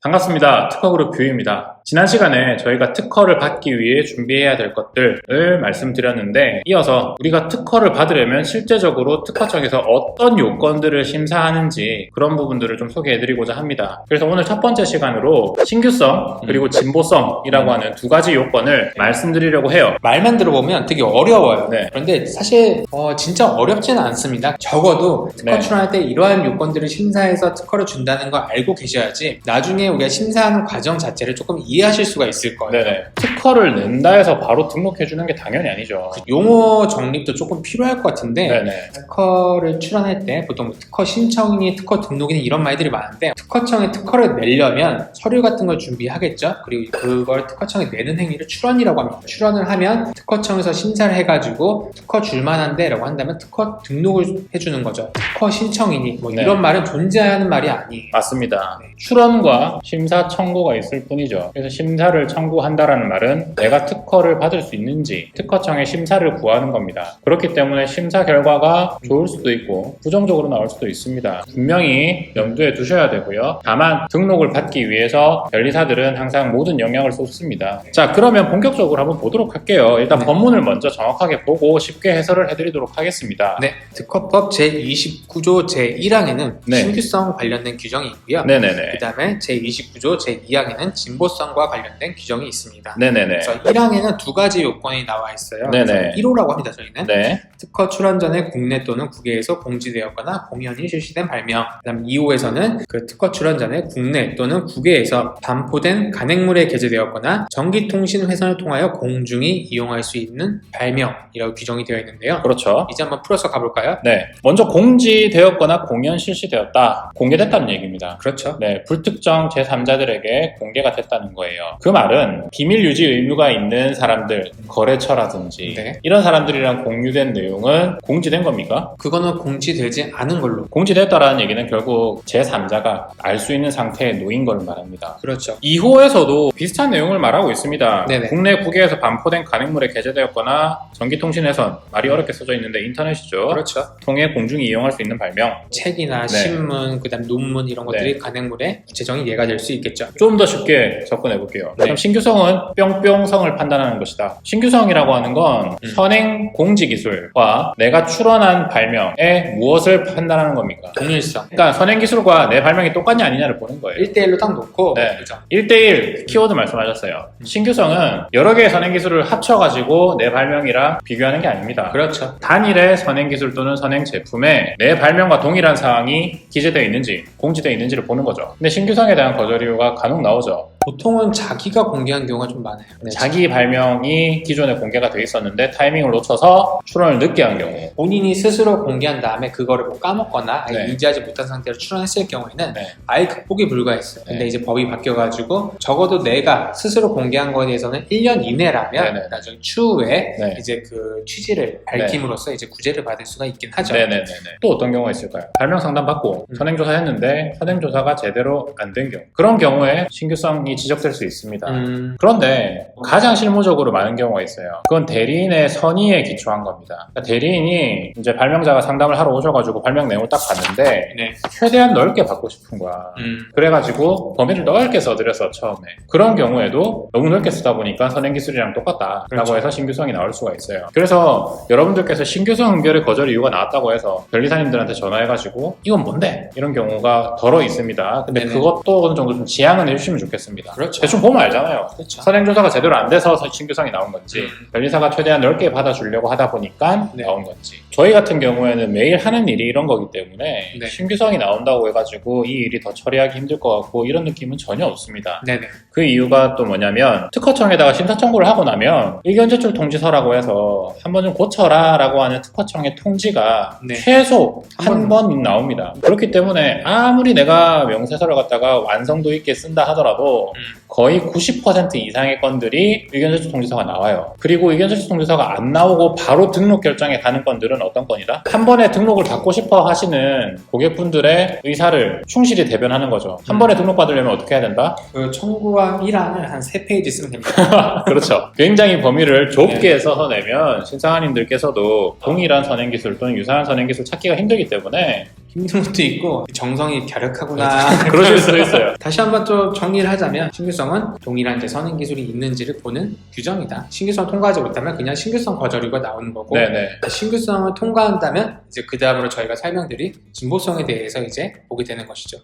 반갑습니다. 특허그룹 뷰입니다. 지난 시간에 저희가 특허를 받기 위해 준비해야 될 것들을 말씀드렸는데 이어서 우리가 특허를 받으려면 실제적으로 특허청에서 어떤 요건들을 심사하는지 그런 부분들을 좀 소개해드리고자 합니다. 그래서 오늘 첫 번째 시간으로 신규성 그리고 진보성이라고 하는 두 가지 요건을 말씀드리려고 해요. 말만 들어보면 되게 어려워요. 네. 그런데 사실 어, 진짜 어렵지는 않습니다. 적어도 특허 네. 출원할 때 이러한 요건들을 심사해서 특허를 준다는 거 알고 계셔야지 나중에 우리가 심사하는 과정 자체를 조금 이해 하실 수가 있을 거예요. 네네. 특허를 낸다 해서 바로 등록해주는 게 당연히 아니죠. 용어 정립도 조금 필요할 것 같은데 네네. 특허를 출원할 때 보통 뭐 특허 신청이니 특허 등록이니 이런 말들이 많은데 특허청에 특허를 내려면 서류 같은 걸 준비하겠죠. 그리고 그걸 특허청에 내는 행위를 출원이라고 합니다. 출원을 하면 특허청에서 심사를 해가지고 특허 줄만한데라고 한다면 특허 등록을 해주는 거죠. 특허 신청이니 뭐 네. 이런 말은 존재하는 말이 아니에요. 맞습니다. 네. 출원과 심사 청구가 있을 뿐이죠. 그래서 심사를 청구한다라는 말은 내가 특허를 받을 수 있는지 특허청에 심사를 구하는 겁니다. 그렇기 때문에 심사 결과가 좋을 수도 있고 부정적으로 나올 수도 있습니다. 분명히 염두에 두셔야 되고요. 다만 등록을 받기 위해서 변리사들은 항상 모든 영향을 쏟습니다. 자, 그러면 본격적으로 한번 보도록 할게요. 일단 네. 법문을 먼저 정확하게 보고 쉽게 해설을 해드리도록 하겠습니다. 네, 특허법 제29조 제1항에는 네. 신규성 관련된 규정이 있고요. 네네네. 그 다음에 제29조 제2항에는 진보성 과 관련된 규정이 있습니다. 네네네. 그래서 1항에는 두 가지 요건이 나와 있어요. 네네. 1호라고 합니다, 저희는. 네. 특허 출원 전에 국내 또는 국외에서 공지되었거나 공연이 실시된 발명. 그다음 2호에서는 그 특허 출원 전에 국내 또는 국외에서 반포된 간행물에 게재되었거나 전기통신 회선을 통하여 공중이 이용할 수 있는 발명이라고 규정이 되어 있는데요. 그렇죠. 이제 한번 풀어서 가볼까요? 네. 먼저 공지되었거나 공연 실시되었다. 공개됐다는 얘기입니다. 그렇죠. 네. 불특정 제3자들에게 공개가 됐다는 거예요. 그 말은 비밀 유지 의무가 있는 사람들, 거래처라든지 네. 이런 사람들이랑 공유된 내용은 공지된 겁니까? 그거는 공지되지 않은 걸로. 공지됐다라는 얘기는 결국 제3자가 알 수 있는 상태에 놓인 걸 말합니다. 그렇죠. 2호에서도 비슷한 내용을 말하고 있습니다. 네네. 국내 국외에서 반포된 간행물에 게재되었거나 전기통신회선 말이 어렵게 써져 있는데 인터넷이죠. 그렇죠. 통해 공중이 이용할 수 있는 발명. 책이나 네. 신문, 그다음 논문 이런 것들이 간행물의 구체적인 예가 될 수 있겠죠. 좀 더 쉽게 접근 해 볼게요. 네. 그럼 신규성은 뿅뿅성을 판단하는 것이다. 신규성이라고 하는 건 음. 선행 공지 기술과 내가 출원한 발명에 무엇을 판단하는 겁니까? 동일성. 그러니까 선행 기술과 내 발명이 똑같냐 아니냐를 보는 거예요. 1대1로 딱 놓고 네. 그죠. 1대1 키워드 말씀하셨어요. 음. 신규성은 여러 개의 선행 기술을 합쳐가지고 내 발명이랑 비교하는 게 아닙니다. 그렇죠. 단일의 선행 기술 또는 선행 제품에 내 발명과 동일한 사항이 기재되어 있는지 공지되어 있는지를 보는 거죠. 근데 신규성에 대한 거절 이유가 간혹 나오죠. 보통은 자기가 공개한 경우가 좀 많아요. 네, 자기 발명이 기존에 공개가 돼 있었는데 타이밍을 놓쳐서 출원을 늦게 한 경우. 본인이 스스로 공개한 다음에 그거를 뭐 까먹거나 아예 네. 인지하지 못한 상태로 출원했을 경우에는 네. 아예 극복이 불가했어요. 근데 네. 이제 법이 바뀌어가지고 적어도 내가 스스로 공개한 거에 대해서는 1년 이내라면 네네. 나중에 추후에 네. 이제 그 취지를 밝힘으로써 이제 구제를 받을 수가 있긴 하죠. 네네네네. 또 어떤 경우가 있을까요? 발명 상담 받고 음. 선행조사 했는데 선행조사가 제대로 안 된 경우. 그런 경우에 신규성이 지적될 수 있습니다. 음, 그런데 가장 실무적으로 많은 경우가 있어요. 그건 대리인의 선의에 기초한 겁니다. 그러니까 대리인이 이제 발명자가 상담을 하러 오셔가지고 발명 내용을 딱 봤는데 네. 최대한 넓게 받고 싶은 거야. 음, 그래가지고 범위를 넓게 써드려서 처음에 그런 경우에도 너무 넓게 쓰다 보니까 선행 기술이랑 똑같다라고 그렇죠. 해서 신규성이 나올 수가 있어요. 그래서 여러분들께서 신규성 응결의 거절 이유가 나왔다고 해서 변리사님들한테 전화해가지고 이건 뭔데? 이런 경우가 덜어 있습니다. 근데 네네. 그것도 어느 정도 좀 지양은 해주시면 좋겠습니다. 그렇죠. 대충 보면 알잖아요. 그렇죠. 선행조사가 제대로 안 돼서 신규성이 나온 건지 음. 변리사가 최대한 넓게 받아주려고 하다 보니까 네. 나온 건지 저희 같은 경우에는 매일 하는 일이 이런 거기 때문에 네. 신규성이 나온다고 해가지고 이 일이 더 처리하기 힘들 것 같고 이런 느낌은 전혀 없습니다. 네네. 그 이유가 또 뭐냐면 특허청에다가 심사 청구를 하고 나면 의견 제출 통지서라고 해서 한번 좀 고쳐라 라고 하는 특허청의 통지가 네. 최소 한한번 나옵니다. 그렇기 때문에 아무리 내가 명세서를 갖다가 완성도 있게 쓴다 하더라도 음. 거의 90% 이상의 건들이 의견 제출 통지서가 나와요. 그리고 의견 제출 통지서가 안 나오고 바로 등록 결정에 가는 건들은 어떤 건이다? 한 번에 등록을 받고 싶어 하시는 고객분들의 의사를 충실히 대변하는 거죠. 한 음. 번에 등록 받으려면 어떻게 해야 된다? 그 청구한 1항을 한 3페이지 쓰면 됩니다. 그렇죠. 굉장히 범위를 좁게 네. 써서 내면 신상한님들께서도 동일한 선행기술 또는 유사한 선행기술 찾기가 힘들기 때문에 힘든 것도 있고 정성이 갸륵하구나. 그러실 수도 있어요. 다시 한번 또 정리를 하자면 신규성은 동일한 이제 선행 기술이 있는지를 보는 규정이다. 신규성 통과하지 못하면 그냥 신규성 거절이가 나오는 거고 네네. 신규성을 통과한다면 이제 그 다음으로 저희가 설명드릴 진보성에 대해서 이제 보게 되는 것이죠.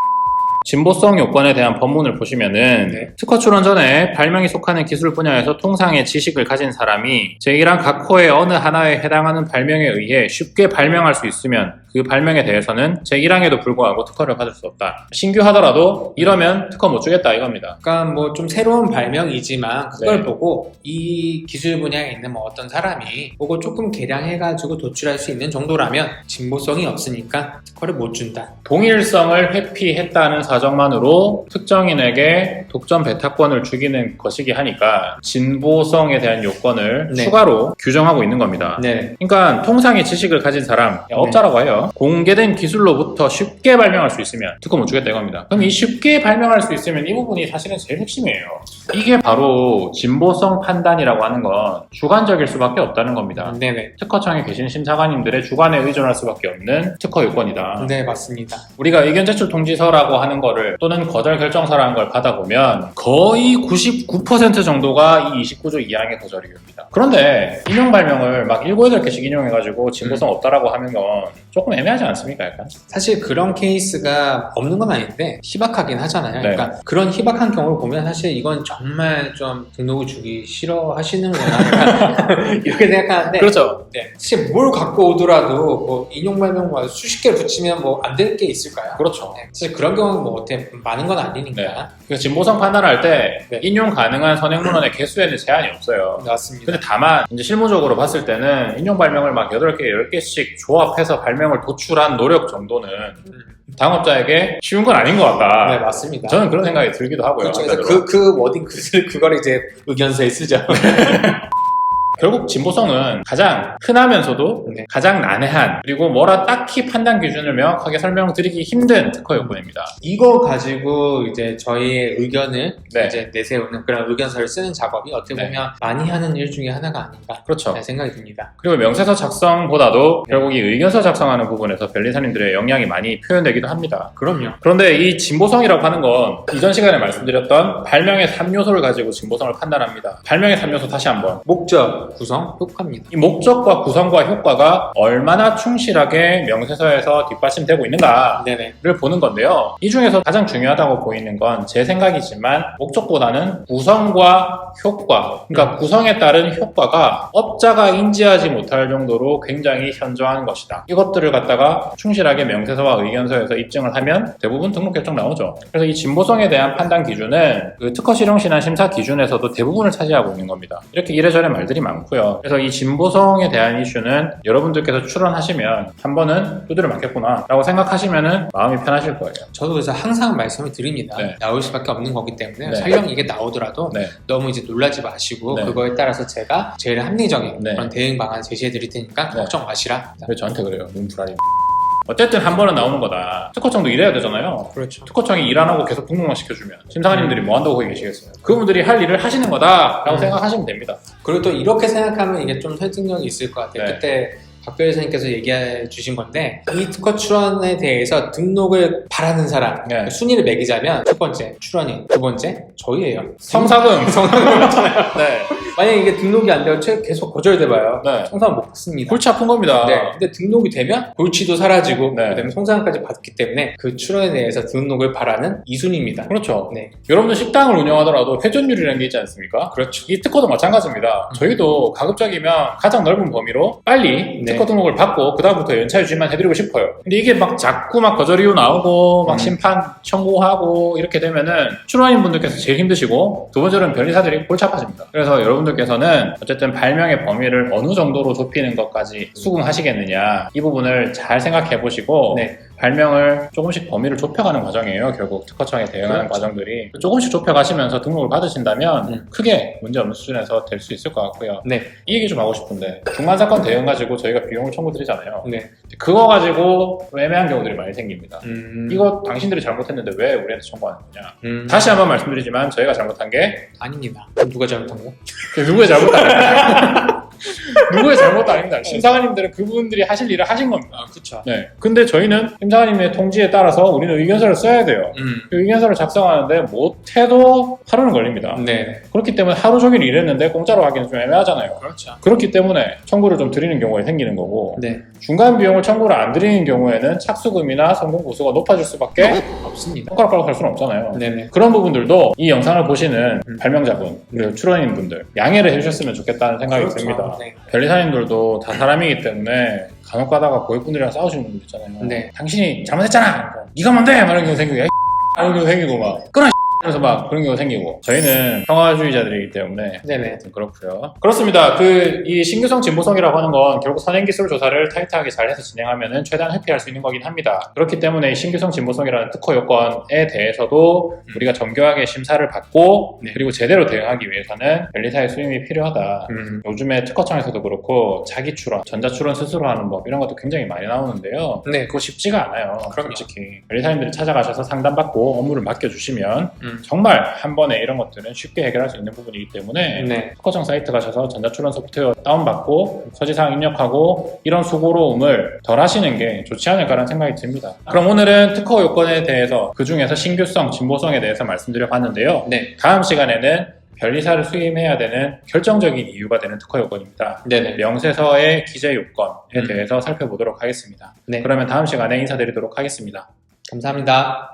진보성 요건에 대한 법문을 보시면은 네. 특허 출원 전에 발명이 속하는 기술 분야에서 통상의 지식을 가진 사람이 제1항 각 호의 어느 하나에 해당하는 발명에 의해 쉽게 발명할 수 있으면 그 발명에 대해서는 제1항에도 불구하고 특허를 받을 수 없다. 신규 하더라도 이러면 특허 못 주겠다 이겁니다. 그러니까 뭐 좀 새로운 발명이지만 그걸 네. 보고 이 기술 분야에 있는 뭐 어떤 사람이 보고 조금 개량해가지고 도출할 수 있는 정도라면 진보성이 없으니까 특허를 못 준다. 동일성을 회피했다는 사정만으로 특정인에게 독점 배타권을 주기는 것이기 하니까 진보성에 대한 요건을 네. 추가로 규정하고 있는 겁니다. 네. 그러니까 통상의 지식을 가진 사람, 업자라고 해요. 공개된 기술로부터 쉽게 발명할 수 있으면 특허 못 주겠다 이겁니다. 그럼 이 쉽게 발명할 수 있으면 이 부분이 사실은 제일 핵심이에요. 이게 바로 진보성 판단이라고 하는 건 주관적일 수밖에 없다는 겁니다. 네네. 특허청에 계신 심사관님들의 주관에 의존할 수밖에 없는 특허 요건이다. 네, 맞습니다. 우리가 의견 제출 통지서라고 하는 거를 또는 거절 결정서라는 걸 받아보면 거의 99% 정도가 이 29조 2항의 거절 이유입니다. 그런데 인용 발명을 막 7, 8개씩 인용해가지고 진보성 없다라고 하는 건 조금 애매하지 않습니까? 약간? 사실 그런 케이스가 없는 건 아닌데 희박하긴 하잖아요. 네. 그러니까 그런 희박한 경우를 보면 사실 이건 정말 좀 등록을 주기 싫어하시는구나 이렇게 생각하는데 그렇죠. 네. 사실 뭘 갖고 오더라도 뭐 인용 발명 뭐 수십 개 붙이면 뭐 안 되는 게 있을까요? 그렇죠. 네. 사실 그런 경우는 뭐 어떻게 많은 건 아니니까 그 진보성 판단할 때 네. 인용 가능한 선행문헌의 개수에는 제한이 없어요. 맞습니다. 근데 다만 이제 실무적으로 봤을 때는 인용 발명을 막 8개, 10개씩 조합해서 발명 을 도출한 노력 정도는 음. 당업자에게 쉬운 건 아닌 것 같다. 네 맞습니다. 저는 그런 생각이 들기도 하고요. 그래서. 그, 그 워딩 그, 그걸 이제 의견서에 쓰죠. 결국 진보성은 가장 흔하면서도 네. 가장 난해한 그리고 뭐라 딱히 판단 기준을 명확하게 설명드리기 힘든 특허 요건입니다. 이거 가지고 이제 저희의 의견을 네. 이제 내세우는 그런 의견서를 쓰는 작업이 어떻게 네. 보면 많이 하는 일 중에 하나가 아닌가 그렇죠. 생각이 듭니다. 그리고 명세서 작성보다도 결국 이 의견서 작성하는 부분에서 변리사님들의 역량이 많이 표현되기도 합니다. 그럼요. 그런데 이 진보성이라고 하는 건 이전 시간에 말씀드렸던 발명의 3요소를 가지고 진보성을 판단합니다. 발명의 3요소 다시 한번. 목적, 구성, 효과입니다. 이 목적과 구성과 효과가 얼마나 충실하게 명세서에서 뒷받침되고 있는가를 네네. 보는 건데요. 이 중에서 가장 중요하다고 보이는 건 제 생각이지만 목적보다는 구성과 효과, 그러니까 구성에 따른 효과가 업자가 인지하지 못할 정도로 굉장히 현저한 것이다. 이것들을 갖다가 충실하게 명세서와 의견서에서 입증을 하면 대부분 등록 결정 나오죠. 그래서 이 진보성에 대한 판단 기준은 그 특허 실용 신안 심사 기준에서도 대부분을 차지하고 있는 겁니다. 이렇게 이래저래 말들이 많고 요. 그래서 이 진보성에 대한 이슈는 여러분들께서 출원하시면 한 번은 두드려 맞겠구나 라고 생각하시면은 마음이 편하실 거예요. 저도 그래서 항상 말씀을 드립니다. 네. 나올 수밖에 없는 거기 때문에 네. 설령 이게 나오더라도 네. 너무 이제 놀라지 마시고 네. 그거에 따라서 제가 제일 합리적인 네. 그런 대응 방안 제시해 드릴 테니까 네. 걱정 마시라. 왜 저한테 그래요? 눈 불알이. 어쨌든 한 번은 나오는 거다. 특허청도 일해야 되잖아요. 그렇죠. 특허청이 일 안 하고 계속 등록만 시켜주면 심사관님들이 뭐 한다고 거기 계시겠어요? 그분들이 할 일을 하시는 거다라고 음. 생각하시면 됩니다. 그리고 또 이렇게 생각하면 이게 좀 설득력이 있을 것 같아요. 네. 그때 박 변호사님께서 얘기해 주신 건데 이 특허 출원에 대해서 등록을 바라는 사람 네. 순위를 매기자면 첫 번째 출원인, 두 번째 저희예요. 성사금. 네. 만약에 이게 등록이 안 되고 최- 계속 거절돼봐요. 네. 성사는 못 받습니다. 골치 아픈 겁니다. 네. 근데 등록이 되면 골치도 사라지고 네. 그다음에 송사금까지 받기 때문에 그 출원에 대해서 등록을 바라는 이순입니다. 그렇죠. 네. 여러분들 식당을 운영하더라도 회전율이라는 게 있지 않습니까? 그렇죠. 이 특허도 마찬가지입니다. 저희도 가급적이면 가장 넓은 범위로 빨리 네. 특허 등록을 받고 그다음부터 연차 유지만 해드리고 싶어요. 근데 이게 막 자꾸 막 거절 이유 나오고 막 음. 심판 청구하고 이렇게 되면은 출원인 분들께서 제일 힘드시고 두 번째로는 변리사들이 골치 아파집니다. 그래서 여러분 들께서는 어쨌든 발명의 범위를 어느 정도로 좁히는 것까지 수긍하시겠느냐 이 부분을 잘 생각해 보시고 네. 발명을 조금씩 범위를 좁혀가는 과정이에요. 결국 특허청에 대응하는 그렇죠. 과정들이 조금씩 좁혀가시면서 등록을 받으신다면 음. 크게 문제 없는 수준에서 될 수 있을 것 같고요. 네. 이 얘기 좀 하고 싶은데 중간 사건 대응 가지고 저희가 비용을 청구드리잖아요. 네. 그거 가지고 좀 애매한 경우들이 많이 생깁니다. 음. 이거 당신들이 잘못했는데 왜 우리한테 청구하는 거냐? 음. 다시 한번 말씀드리지만 저희가 잘못한 게 아닙니다. 그럼 누가 잘못한 거예요? 그게 누구의 잘못이냐? 누구의 잘못도 아닙니다. 심사관님들은 그분들이 하실 일을 하신 겁니다. 아, 그쵸. 네. 근데 저희는 심사관님의 통지에 따라서 우리는 의견서를 써야 돼요. 음. 그 의견서를 작성하는데 못해도 하루는 걸립니다. 네. 그렇기 때문에 하루 종일 일했는데 공짜로 하기는 좀 애매하잖아요. 그렇죠. 그렇기 때문에 청구를 좀 드리는 경우가 생기는 거고 네. 중간 비용을 청구를 안 드리는 경우에는 착수금이나 성공 보수가 높아질 수밖에 없습니다. 손가락 빨고 갈 수는 없잖아요. 네네. 그런 부분들도 이 영상을 보시는 음. 발명자분 그리고 출연인 분들 양해를 해주셨으면 좋겠다는 생각이 그렇죠. 듭니다. 네. 변리사님들도 다 사람이기 때문에 간혹 가다가 고객분들이랑 싸우시는 분들 있잖아요. 네. 당신이 잘못했잖아. 네가 뭔데? 막 이런 경우 생기고 야, 이런 경우 생기고 막 끊어 하면서 막 그런 경우 생기고 저희는 평화주의자들이기 때문에 네네. 그렇고요. 그렇습니다. 그 이 신규성 진보성이라고 하는 건 결국 선행 기술 조사를 타이트하게 잘 해서 진행하면 최대한 회피할 수 있는 거긴 합니다. 그렇기 때문에 이 신규성 진보성이라는 특허 요건에 대해서도 음. 우리가 정교하게 심사를 받고 네. 그리고 제대로 대응하기 위해서는 변리사의 수임이 필요하다. 음. 요즘에 특허청에서도 그렇고 자기 출원, 전자 출원 스스로 하는 법 이런 것도 굉장히 많이 나오는데요. 네. 그거 쉽지가 않아요. 그럼요. 솔직히 변리사님들이 찾아가셔서 상담받고 업무를 맡겨주시면 음. 정말 한 번에 이런 것들은 쉽게 해결할 수 있는 부분이기 때문에 네. 특허청 사이트 가셔서 전자출원 소프트웨어 다운받고 서지사항 입력하고 이런 수고로움을 덜 하시는 게 좋지 않을까라는 생각이 듭니다. 그럼 오늘은 특허 요건에 대해서 그 중에서 신규성, 진보성에 대해서 말씀드려 봤는데요. 네. 다음 시간에는 변리사를 수임해야 되는 결정적인 이유가 되는 특허 요건입니다. 네네. 명세서의 기재 요건에 음. 대해서 살펴보도록 하겠습니다. 네. 그러면 다음 시간에 인사드리도록 하겠습니다. 감사합니다.